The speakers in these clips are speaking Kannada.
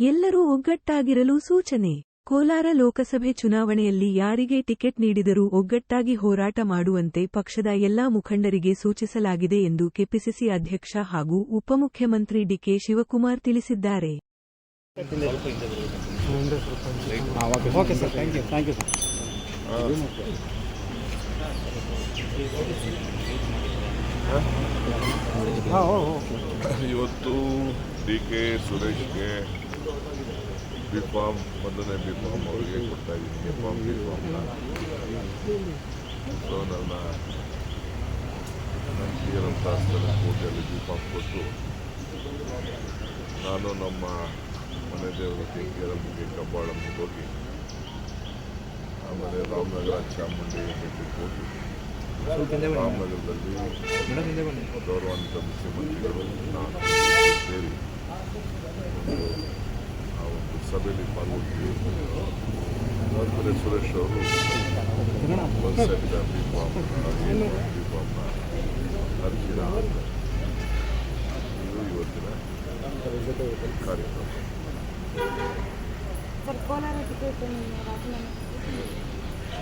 ಎಲ್ಲರೂ ಒಗ್ಗಟ್ಟಾಗಿರಲು ಸೂಚನೆ. ಕೋಲಾರ ಲೋಕಸಭೆ ಚುನಾವಣೆಯಲ್ಲಿ ಯಾರಿಗೆ ಟಿಕೆಟ್ ನೀಡಿದರೂ ಒಗ್ಗಟ್ಟಾಗಿ ಹೋರಾಟ ಮಾಡುವಂತೆ ಪಕ್ಷದ ಎಲ್ಲಾ ಮುಖಂಡರಿಗೆ ಸೂಚಿಸಲಾಗಿದೆ ಎಂದು ಕೆಪಿಸಿಸಿ ಅಧ್ಯಕ್ಷ ಹಾಗೂ ಉಪಮುಖ್ಯಮಂತ್ರಿ ಡಿಕೆ ಶಿವಕುಮಾರ್ ತಿಳಿಸಿದ್ದಾರೆ. ಇವತ್ತು ಡಿಕೆ ಸುರೇಶ್ಗೆ ಬಿ ಫಾರ್ಮ್ ಮೊದಲನೇ ಬಿ ಫಾರ್ಮ್ ಅವರಿಗೆ ಕೊಡ್ತಾ ಇದ್ದೀನಿ. ಎ ಫಾರ್ಮ್ ಬಿ ಫಾರ್ಮ್ನ ಸೊ ನನ್ನ ನನ್ನ ಕೋಟೆಯಲ್ಲಿ ಬಿ ಫಾರ್ಮ್ ಕೊಟ್ಟು ನಾನು ನಮ್ಮ ಮನೆ ದೇವರು ಕೆಂಕೇರಮ್ಮಗೆ ಕಬ್ಬಾಳಮ್ಮಗೆ ಹೋಗಿ, ಆಮೇಲೆ ರಾಮನಗರ ಚಾಮುಂಡಿ ಹೋಗಿ, ರಾಮನಗರದಲ್ಲಿ ಗೌರವಾನ್ವಿತ ಮುಖ್ಯಮಂತ್ರಿಗಳು ನಾನು ಸೇರಿ ಸಭೆಯಲ್ಲಿ ಪಾಲ್ಗೊಂಡಿದ್ದೀವಿ ಆದರೆ ಸುರೇಶ್ ಅವರು ಬಿ ಫಾರ್ಮ್ನ ಅರ್ಜಿನ. ಇದು ಇವತ್ತಿನ ಕಾರ್ಯಕ್ರಮ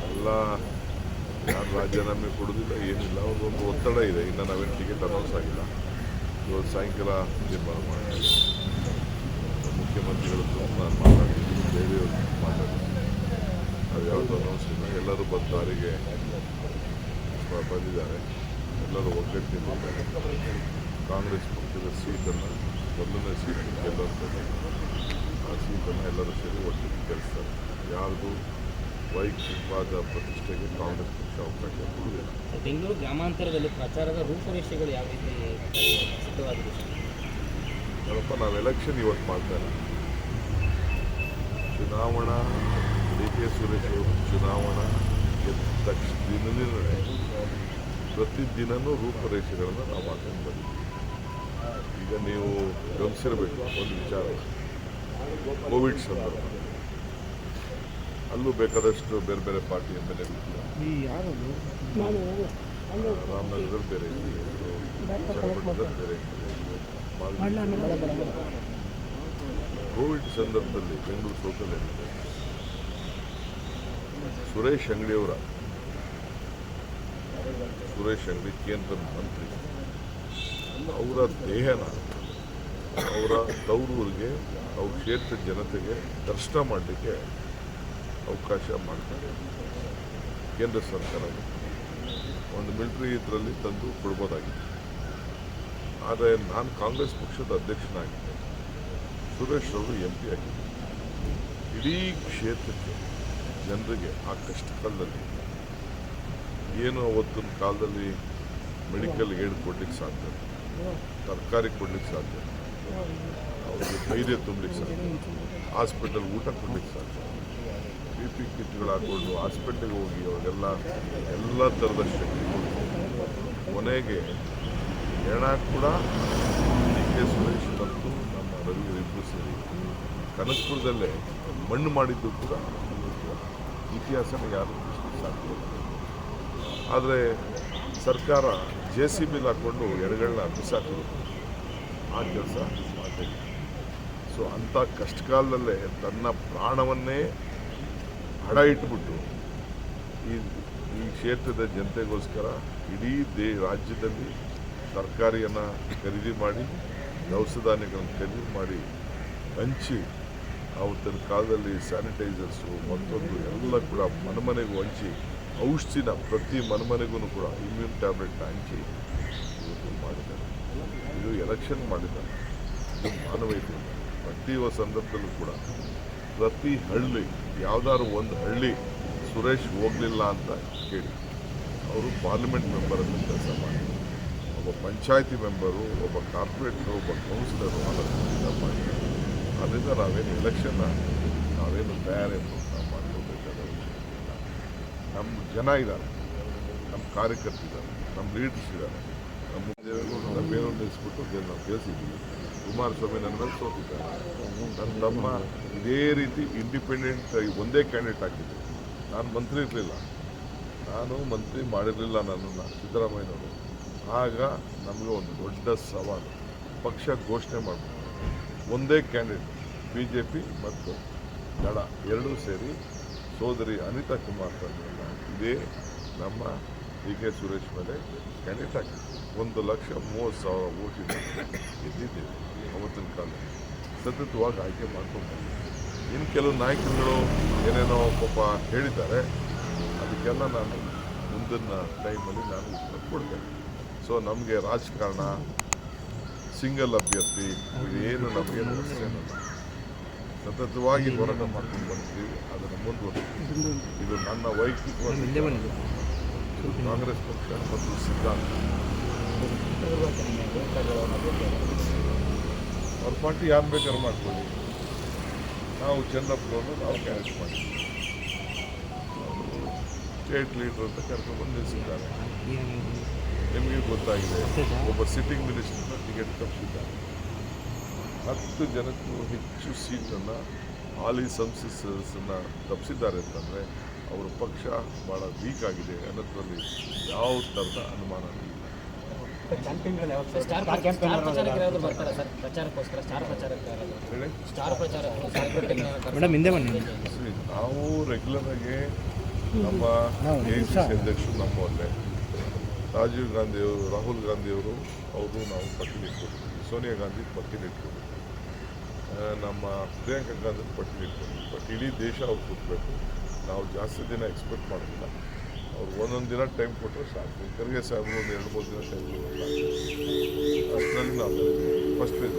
ಎಲ್ಲ ಯಾರು ರಾಜೀನಾಮೆ ಕೊಡೋದಿಲ್ಲ ಏನಿಲ್ಲ ಒಂದು ಒತ್ತಡ ಇದೆ ಇನ್ನು ನಾವೇನು ಟಿಕೆಟ್ ಅನೌನ್ಸ್ ಆಗಿಲ್ಲ ಇವತ್ತು ಸಾಯಂಕಾಲ ತೀರ್ಮಾನ ಮಾಡ್ತೀವಿ ಮುಖ್ಯಮಂತ್ರಿಗಳ ನಾನು ಮಾತಾಡಿದ್ದೀನಿ ಮಾತಾಡ್ತೀನಿ ಅದು ಯಾವುದು ಅನೌನ್ಸ್ ಇಲ್ಲ. ಎಲ್ಲರೂ ಬಂದು ದಾರಿಗೆ ಬಂದಿದ್ದಾರೆ. ಎಲ್ಲರೂ ಒಗ್ಗಟ್ಟಿನಿದ್ದಾರೆ ಕಾಂಗ್ರೆಸ್ ಪಕ್ಷದ ಸೀಟನ್ನು ಮೊದಲನೇ ಸೀಟ್ ಗೆಲ್ಲುವಂಥದ್ದು. ಆ ಸೀಟನ್ನು ಎಲ್ಲರೂ ಸೇರಿ ಒಟ್ಟಿಗೆ ಗೆಲ್ಲಿಸ್ತಾರೆ ಯಾರ್ದು ವೈಯಕ್ತಿಕವಾದ ಪ್ರತಿಷ್ಠೆಗೆ ಕಾಂಗ್ರೆಸ್ ಪಕ್ಷ ಅವಕಾಶ ಕೊಡುವುದಿಲ್ಲ. ಬೆಂಗಳೂರು ಗ್ರಾಮಾಂತರದಲ್ಲಿ ಪ್ರಚಾರದ ರೂಪುರೇಷೆಗಳು ಯಾವ ರೀತಿ ಸಿದ್ಧವಾಗಿದೆ ನೋಡಪ್ಪ ನಾವು ಎಲೆಕ್ಷನ್ ಇವತ್ತು ಮಾಡ್ತಾ ಇಲ್ಲ. ಚುನಾವಣಾ ಡಿ ಕೆ ಸುರೇಶ್ ಅವರು ಚುನಾವಣಾ ಗೆದ್ದ ತಕ್ಷಣ ದಿನದಿಂದಲೇ ಪ್ರತಿದಿನನೂ ರೂಪರೇಷೆಗಳನ್ನು ನಾವು ಮಾಡ್ಕೊಂಡು ಬಂದಿದ್ದೀವಿ. ಈಗ ನೀವು ಗಮನಿಸಿರಬೇಕು ಒಂದು ವಿಚಾರ. ಕೋವಿಡ್ ಸಂದರ್ಭ. ಅಲ್ಲೂ ಬೇಕಾದಷ್ಟು ಬೇರೆ ಬೇರೆ ಪಾರ್ಟಿ ಎಂ ಎಲ್ ಎ ರಾಮನಗರದ ರಾಮನಗರದಲ್ಲಿ ಬೇರೆ ಇತ್ತು ಬೇರೆ ಇತ್ತು ಕೋವಿಡ್ ಸಂದರ್ಭದಲ್ಲಿ ಬೆಂಗಳೂರು ಸೋತಲ್ಲಿ ಸುರೇಶ್ ಅಂಗಡಿಯವರ ಸುರೇಶ್ ಅಂಗಡಿ, ಕೇಂದ್ರ ಮಂತ್ರಿ. ಅವರ ದೇಹನ, ಅವರ ತವರೂರಿಗೆ ಅವ್ರ ಕ್ಷೇತ್ರದ ಜನತೆಗೆ ದರ್ಶನ ಮಾಡಲಿಕ್ಕೆ ಅವಕಾಶ ಮಾಡ್ತಾರೆ ಕೇಂದ್ರ ಸರ್ಕಾರ. ಒಂದು ಮಿಲಿಟರಿ ಇದರಲ್ಲಿ ತಂದು ಕೊಡ್ಬೋದಾಗಿತ್ತು. ಆದರೆ ನಾನು ಕಾಂಗ್ರೆಸ್ ಪಕ್ಷದ ಅಧ್ಯಕ್ಷನಾಗಿದ್ದೆ. ಸುರೇಶ್ ಅವರು ಎಂ ಪಿ ಆಗಿದ್ದರು ಇಡೀ ಕ್ಷೇತ್ರಕ್ಕೆ ಜನರಿಗೆ ಆ ಕಷ್ಟ ಕಾಲದಲ್ಲಿ ಏನು ಅವತ್ತಿನ ಕಾಲದಲ್ಲಿ ಮೆಡಿಕಲ್ ಏಡ್ ಕೊಡ್ಲಿಕ್ಕೆ ಸಾಧ್ಯ? ತರಕಾರಿ ಕೊಡ್ಲಿಕ್ಕೆ ಸಾಧ್ಯ? ಅವರಿಗೆ ಧೈರ್ಯ ತುಂಬಲಿಕ್ಕೆ ಸಾಧ್ಯ? ಹಾಸ್ಪಿಟಲ್ ಊಟ ಕೊಡ್ಲಿಕ್ಕೆ ಸಾಧ್ಯ? ಬಿ ಪಿ ಕಿಟ್ಗಳು ಹಾಕೊಂಡು ಹಾಸ್ಪಿಟ್ಲಿಗೆ ಹೋಗಿ ಅವರೆಲ್ಲ ಎಲ್ಲ ಥರದ ಶಕ್ತಿ ಕೊಟ್ಟು ಕೊನೆಗೆ ಹೆಣ ಕೂಡ ಡಿ ಕೆ ಸುರೇಶ್ ಮತ್ತು ನಮ್ಮ ರವಿ ಇಬ್ಬರು ಸೇರಿ ಕನಕಪುರದಲ್ಲೇ ಮಣ್ಣು ಮಾಡಿದ್ದು ಕೂಡ ಇತಿಹಾಸನ ಯಾರು ಸಾಕು. ಆದರೆ ಸರ್ಕಾರ ಜೆ ಸಿ ಬಿಲ್ ಹಾಕ್ಕೊಂಡು ಎಡಗಳನ್ನ ಬಿಸಾಕಿದ್ರು. ಆ ಕೆಲಸ ಮಾಡಬೇಕು ಸೊ ಅಂಥ ಕಷ್ಟಕಾಲದಲ್ಲೇ ತನ್ನ ಪ್ರಾಣವನ್ನೇ ಹಡ ಇಟ್ಬಿಟ್ಟು ಈ ಈ ಕ್ಷೇತ್ರದ ಜನತೆಗೋಸ್ಕರ ಇಡೀ ದೇ, ರಾಜ್ಯದಲ್ಲಿ ತರಕಾರಿಯನ್ನು ಖರೀದಿ ಮಾಡಿ ದವಸ ಧಾನ್ಯಗಳನ್ನು ಖರೀದಿ ಮಾಡಿ, ಹಂಚಿ ಅವತ್ತಿನ ಕಾಲದಲ್ಲಿ ಸ್ಯಾನಿಟೈಸರ್ಸು ಮತ್ತೊಂದು ಎಲ್ಲ ಕೂಡ ಮನೆಮನೆಗೂ ಹಂಚಿ, ಔಷಧಿನ ಪ್ರತಿ ಮನೆಮನೆಗೂ ಕೂಡ ಇಮ್ಯೂನ್ ಟ್ಯಾಬ್ಲೆಟ್ನ ಹಂಚಿ ಇವತ್ತು ಮಾಡಿದ್ದಾರೆ. ಇದು ಎಲೆಕ್ಷನ್ ಮಾಡಿದ್ದಾರೆ. ಇದು ಮಾನವೀಯತೆ ಪ್ರತಿ ಸಂದರ್ಭದಲ್ಲೂ ಕೂಡ ಪ್ರತಿ ಹಳ್ಳಿ, ಯಾವ್ದಾದ್ರು ಒಂದು ಹಳ್ಳಿ ಸುರೇಶ್ ಹೋಗಲಿಲ್ಲ ಅಂತ ಕೇಳಿ. ಅವರು ಪಾರ್ಲಿಮೆಂಟ್ ಮೆಂಬರನ್ನು ಕೆಲಸ ಮಾಡಿದ್ರು. ಒಬ್ಬ ಪಂಚಾಯತಿ ಮೆಂಬರು, ಒಬ್ಬ ಕಾರ್ಪೊರೇಟ್ರು, ಒಬ್ಬ ಕೌನ್ಸಿಲರು ಅದರಿಂದ ಮಾಡಿ ಅದರಿಂದ ನಾವೇನು ಎಲೆಕ್ಷನ್ನ ನಾವೇನು ತಯಾರೇನು ನಾವು ಮಾಡ್ಕೋಬೇಕಾದ ವಿಷಯ ನಮ್ಮ ಜನ ಇದ್ದಾರೆ. ನಮ್ಮ ಕಾರ್ಯಕರ್ತರಿದ್ದಾರೆ ನಮ್ಮ ಲೀಡರ್ಸ್ ಇದ್ದಾರೆ. ನಮ್ಮ ದೇವೇಗೌಡರು ನಮ್ಮೇನೋ ನಿಲ್ಲಿಸ್ಬಿಟ್ಟು ನಾವು ಕೇಳಿಸಿದ್ದೀವಿ. ಕುಮಾರಸ್ವಾಮಿ ನನ್ನ ಮೇಲೆ ಸೋತಿದ್ದಾರೆ. ನನ್ನ ತಮ್ಮ ಇದೇ ರೀತಿ ಇಂಡಿಪೆಂಡೆಂಟ್ ಒಂದೇ ಕ್ಯಾಂಡಿಡೇಟ್ ಆಗಿದ್ದೆ ನಾನು ಮಂತ್ರಿ ಇರಲಿಲ್ಲ. ನಾನು ಮಂತ್ರಿ ಮಾಡಿರಲಿಲ್ಲ ನನ್ನನ್ನು ಸಿದ್ದರಾಮಯ್ಯನವರು. ಆಗ ನಮಗೆ ಒಂದು ದೊಡ್ಡ ಸವಾಲು. ಪಕ್ಷ ಘೋಷಣೆ ಮಾಡಬೇಕು. ಒಂದೇ ಕ್ಯಾಂಡಿಡೇಟ್ ಬಿ ಜೆ ಪಿ ಮತ್ತು ದಳ ಎರಡೂ ಸೇರಿ ಸೋದರಿ ಅನಿತಾ ಕುಮಾರ್ ತಂದ್ರಲ್ಲ ಇದೇ ನಮ್ಮ ಡಿ ಕೆ ಸುರೇಶ್ ಮೇಲೆ ಕ್ಯಾಂಡಿಡೇಟ್ ಆಗಿದೆ ಒಂದು ಲಕ್ಷ ಮೂವತ್ತು ಸಾವಿರ ಓಟಿನ ಗೆದ್ದಿದ್ದೇವೆ ಅವತ್ತಿನ ಕಾಲ. ಸತತವಾಗಿ ಆಯ್ಕೆ ಮಾಡ್ಕೊಂಡು ಇನ್ನು ಕೆಲವು ನಾಯಕರುಗಳು ಏನೇನೋ ಪಾಪ ಹೇಳಿದ್ದಾರೆ. ಅದಕ್ಕೆಲ್ಲ ನಾನು ಮುಂದಿನ ಟೈಮಲ್ಲಿ ನಾನು ಉತ್ತರ ಕೊಡ್ತೇನೆ. ಸೊ ನಮಗೆ ರಾಜಕಾರಣ, ಸಿಂಗಲ್ ಅಭ್ಯರ್ಥಿ, ಏನು ನಮಗೆ ಸತತವಾಗಿ ಹೋರಾಟ ಮಾಡ್ಕೊಂಡು ಬಂದಿದ್ದೀವಿ ಅದನ್ನು ಮುಂದುವರಿಸಿ ಇದು ನನ್ನ ವೈಯಕ್ತಿಕವಾಗಿ ಕಾಂಗ್ರೆಸ್ ಪಕ್ಷ ಮತ್ತು ಸಿದ್ಧಾಂತ. ಅವ್ರ ಪಾರ್ಟಿ ಯಾರು ಬೇಕಾದ್ರೂ ಮಾಡ್ಕೊಳ್ಳಿ. ನಾವು ಚಂದ್ರಪ್ಪನವ್ರನ್ನು ನಾವು ಕ್ಯಾರೆಕ್ಟ್ ಮಾಡಿದ್ವಿ ಸ್ಟೇಟ್ ಲೀಡರ್ ಅಂತ ಕರ್ಕೊಂಡು ನಿಲ್ಲಿಸಿದ್ದಾರೆ. ನಿಮಗೆ ಗೊತ್ತಾಗಿದೆ. ಒಬ್ಬ ಸಿಟ್ಟಿಂಗ್ ಮಿನಿಸ್ಟರ್ನ ಟಿಕೆಟ್ ತಪ್ಪಿಸಿದ್ದಾರೆ ಹತ್ತು ಜನಕ್ಕೂ ಹೆಚ್ಚು ಸೀಟನ್ನು ಹಾಲಿ ಸಂಸತ್ ಸದಸ್ಯರನ್ನ ತಪ್ಪಿಸಿದ್ದಾರೆ ಅಂತಂದರೆ ಅವರ ಪಕ್ಷ ಭಾಳ ವೀಕ್ ಆಗಿದೆ ಅನ್ನೋದ್ರಲ್ಲಿ ಯಾವ ಥರದ ಅನುಮಾನ ಇಲ್ಲ. ಸ್ಟಾರ್ ಸ್ಟಾರ್ ಪ್ರಚಾರಕರಾದ್ರು ಬರ್ತಾರೆ ಸರ್? ಪ್ರಚಾರಕ್ಕೋಸ್ಕರ ಸ್ಟಾರ್ ಪ್ರಚಾರಕರಾದ್ರು ಹೇಳಿ. ಸ್ಟಾರ್ ಪ್ರಚಾರಕರು ಮೇಡಮ್ ಹಿಂದೆ ಬನ್ನಿ. ನಾವು ರೆಗ್ಯುಲರ್ ಆಗಿ ನಮ್ಮ ಎ ಸಿ ಸಿ ಅಧ್ಯಕ್ಷರು ನಮ್ಮಲ್ಲೇ ರಾಜೀವ್ ಗಾಂಧಿಯವರು, ರಾಹುಲ್ ಗಾಂಧಿಯವರು, ಅವರು ನಾವು ಪಟ್ಟಿನ ಇಟ್ಕೊಂಡಿದ್ವಿ ಸೋನಿಯಾ ಗಾಂಧಿ ಪಟ್ಟಿನ ಇಟ್ಕೊಂಡಿದ್ವಿ ನಮ್ಮ ಪ್ರಿಯಾಂಕಾ ಗಾಂಧಿ ಪಟ್ಟಿನ ಇಟ್ಕೊಂಡಿದ್ವಿ ಬಟ್ ಇಡೀ ದೇಶ ಅವ್ರು ಕೂತ್ಬೇಕು ನಾವು ಜಾಸ್ತಿ ದಿನ ಎಕ್ಸ್ಪೆಕ್ಟ್ ಮಾಡೋದಿಲ್ಲ. ಅವ್ರು ಒಂದೊಂದು ದಿನ ಟೈಮ್ ಕೊಟ್ಟರೆ ಸಾಕು. ಖರ್ಗೆ ಸಾಹೇಬರು ಒಂದು ಎರಡು, ಮೂರು ದಿನ ಟೈಮ್ ಅಷ್ಟರಲ್ಲಿ ನಾವು ಫಸ್ಟ್ ಫೇಸ್